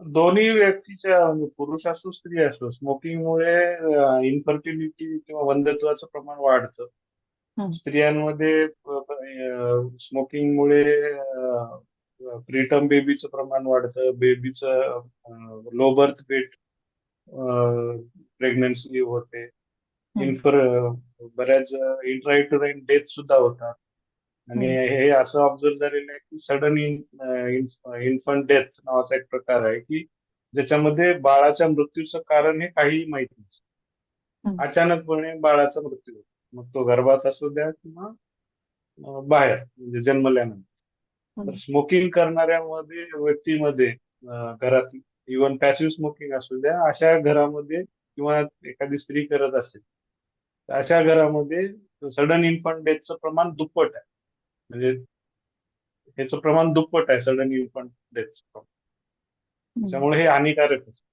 दोन्ही व्यक्तीच्या म्हणजे पुरुष असो स्त्री असो स्मोकिंगमुळे इन्फर्टिलिटी किंवा वंध्यत्वाचं प्रमाण वाढतं हं. स्त्रियांमध्ये स्मोकिंगमुळे प्रीटर्म बेबीचं प्रमाण वाढतं बेबीचं लो बर्थ वेट प्रेग्नन्सी होते हं. इन्फर बऱ्याच इंट्राइटराईन डेथ सुद्धा होतात आणि हे असं ऑब्झर्व झालेलं आहे की सडन इन्फंट डेथ नावाचा एक प्रकार आहे की ज्याच्यामध्ये बाळाच्या मृत्यूचं कारण हे काही माहीत नसतं. अचानकपणे बाळाचा मृत्यू होतो. मग तो गर्भात असू द्या किंवा बाहेर म्हणजे जन्मल्यानंतर. तर स्मोकिंग करणाऱ्यामध्ये व्यक्तीमध्ये अं, घरात इव्हन पॅसिव्ह स्मोकिंग असू द्या अशा घरामध्ये किंवा एखादी स्त्री करत असेल तर अशा घरामध्ये सडन इन्फंट डेथचं प्रमाण दुप्पट आहे. म्हणजे ह्याचं प्रमाण दुप्पट आहे सडन इन्फंट हं. त्यामुळे हे हानिकारक असतं